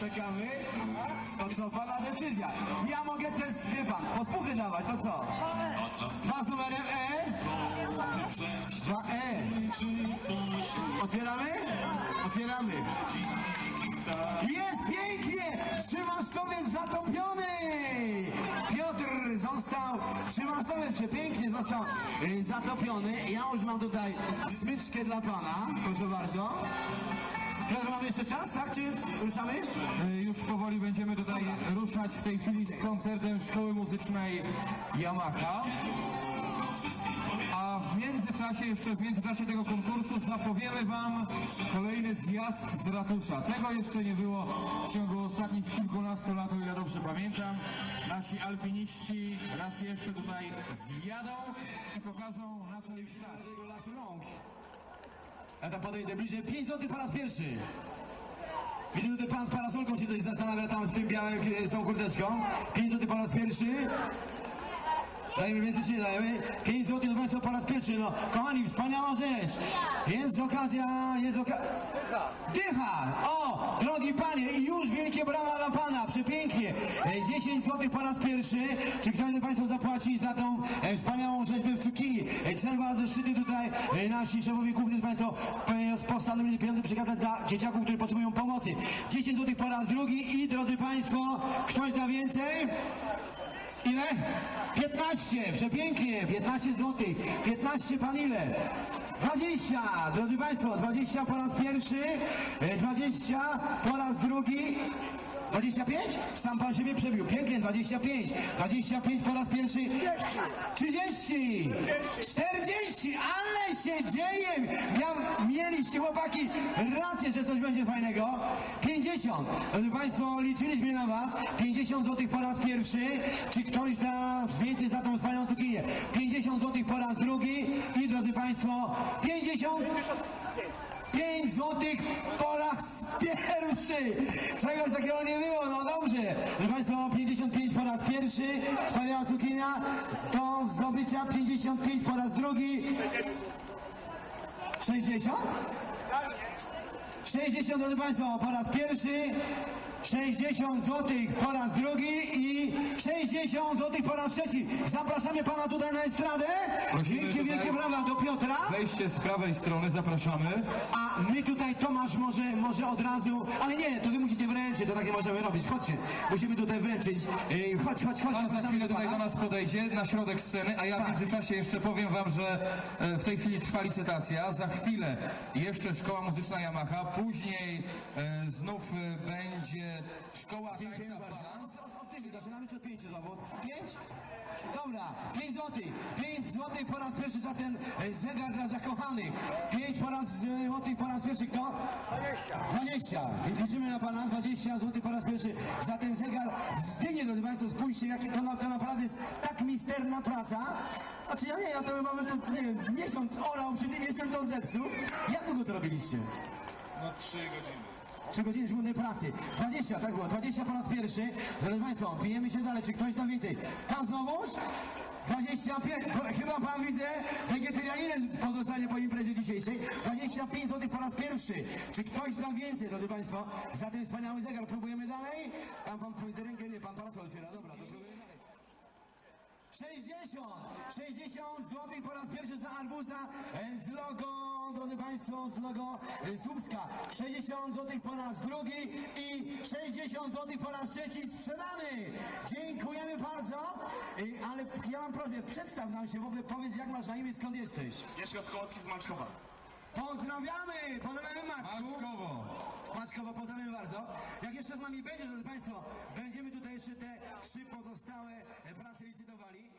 Czekamy. To co, pana decyzja. Ja mogę też, wie pan, podpuchy dawać, to co? Dwa z numerem E? Dwa E. Otwieramy? Otwieramy. Jest pięknie! Trzymasztowiec zatopiony! Piotr został, Trzymasztowiec przepięknie został y, zatopiony. Ja już mam tutaj smyczkę dla pana, proszę bardzo. Piotr, mamy jeszcze czas, tak? Czy ruszamy? E, Już powoli będziemy tutaj ruszać w tej chwili z koncertem Szkoły Muzycznej Yamaha. A w międzyczasie, jeszcze w międzyczasie tego konkursu zapowiemy Wam kolejny zjazd z ratusza. Tego jeszcze nie było w ciągu ostatnich kilkunastu lat, o ile dobrze pamiętam. Nasi alpiniści raz jeszcze tutaj zjadą i pokażą na co ich stać. Ja tam podejdę bliżej. 5 zł po raz pierwszy. Widzę tutaj pan z parasolką się coś zastanawia tam w tym białym z tą kurteczką. 5 zł po raz pierwszy. Dajemy więcej czy dajemy? 5 zł do Państwa po raz pierwszy. No, kochani, wspaniała rzecz. Jest okazja, jest okazja. Dycha! O, drogi panie, i już wielkie brawa dla pana, przepięknie. E, 10 zł po raz pierwszy. Czy ktoś do Państwa zapłaci za tą e, wspaniałą rzeźbę w cukinii? E, Cel bardzo szczytny tutaj e, nasi szefowie kuchni, Państwo e, postanowili pieniądze przekazać dla dzieciaków, którzy potrzebują pomocy. 10 zł po raz drugi i drodzy Państwo, ktoś da więcej? Ile? 15, przepięknie, 15 zł. 15 pan ile? 20, drodzy Państwo, 20 po raz pierwszy, e, 20 po raz drugi. 25? Sam pan siebie przebił. Pięknie, 25. 25 po raz pierwszy. 30. 40. Ale się dzieje. Ja, mieliście chłopaki rację, że coś będzie fajnego. 50. Drodzy Państwo, liczyliśmy na Was. 50 zł po raz pierwszy. Czy ktoś da więcej za tą wspaniałą cukinię? 50 zł po raz drugi. I drodzy Państwo, 50. 5 złotych po raz pierwszy! Czegoś takiego nie było, no dobrze. Proszę Państwa, 55 po raz pierwszy, wspaniała cukinia, do zdobycia 55 po raz drugi. 60? 60 drodzy Państwo po raz pierwszy, 60 zł po raz drugi i 60 zł po raz trzeci. Zapraszamy Pana tutaj na estradę. Prosimy Wielkie, tutaj- wielkie brawa do Piotra. Wejście z prawej strony, zapraszamy. A my tutaj, Tomasz, może, może od razu, ale nie, to wy musicie wręczyć, to tak nie możemy robić. Chodźcie, musimy tutaj wręczyć. Ej, chodź, chodź, chodź. Pan za chwilę tutaj do nas podejdzie, na środek sceny, a ja w Tak. międzyczasie jeszcze powiem Wam, że e, w tej chwili trwa licytacja. Za chwilę jeszcze Szkoła Muzyczna Yamaha, później e, znów e, będzie Szkoła Tańca. Balans. Zaczynamy czy od pięciu znowu? Pięć? Dobra, pięć złotych. Pięć złotych po raz pierwszy za ten e, zegar dla zakochanych. Pięć po raz e, złotych po raz pierwszy kto? Dwadzieścia. I liczymy na pana 20 złotych po raz pierwszy za ten zegar. Zdynie, drodzy Państwo, spójrzcie, jakie to, to naprawdę jest tak misterna praca. Znaczy ja nie, ja to mamy tu, nie wiem, z miesiąc orał, przy tym miesiąc to zepsuł. Jak długo to robiliście? No trzy godziny. 3 godziny żmudnej pracy. 20, tak było, 20 po raz pierwszy. Drodzy Państwo, bijemy się dalej, czy ktoś da więcej? Pan znowuż? 25, bo chyba pan widzę, wegetarianinem pozostanie po imprezie dzisiejszej. 25 zł po raz pierwszy. Czy ktoś da więcej, drodzy Państwo, za ten wspaniały zegar? Próbujemy dalej? Tam pan powiedz rękę, nie, pan parasol otwiera, dobra, to próbujemy. 60! 60 zł po raz pierwszy za arbuza e, z logo, drodzy Państwo, z logo Słupska. 60 zł po raz drugi i 60 zł po raz trzeci sprzedany. Dziękujemy bardzo, E, ale ja mam prośbę, przedstaw nam się w ogóle, powiedz jak masz na imię, skąd jesteś. Mieszko Skołowski z Maczkowa. Pozdrawiamy! Pozdrawiamy Maczku! Maczkowo. Maczkowo, pozdrawiamy bardzo. Jak jeszcze z nami będzie, drodzy Państwo, będziemy tutaj jeszcze te trzy pozostałe e, prace licytowali.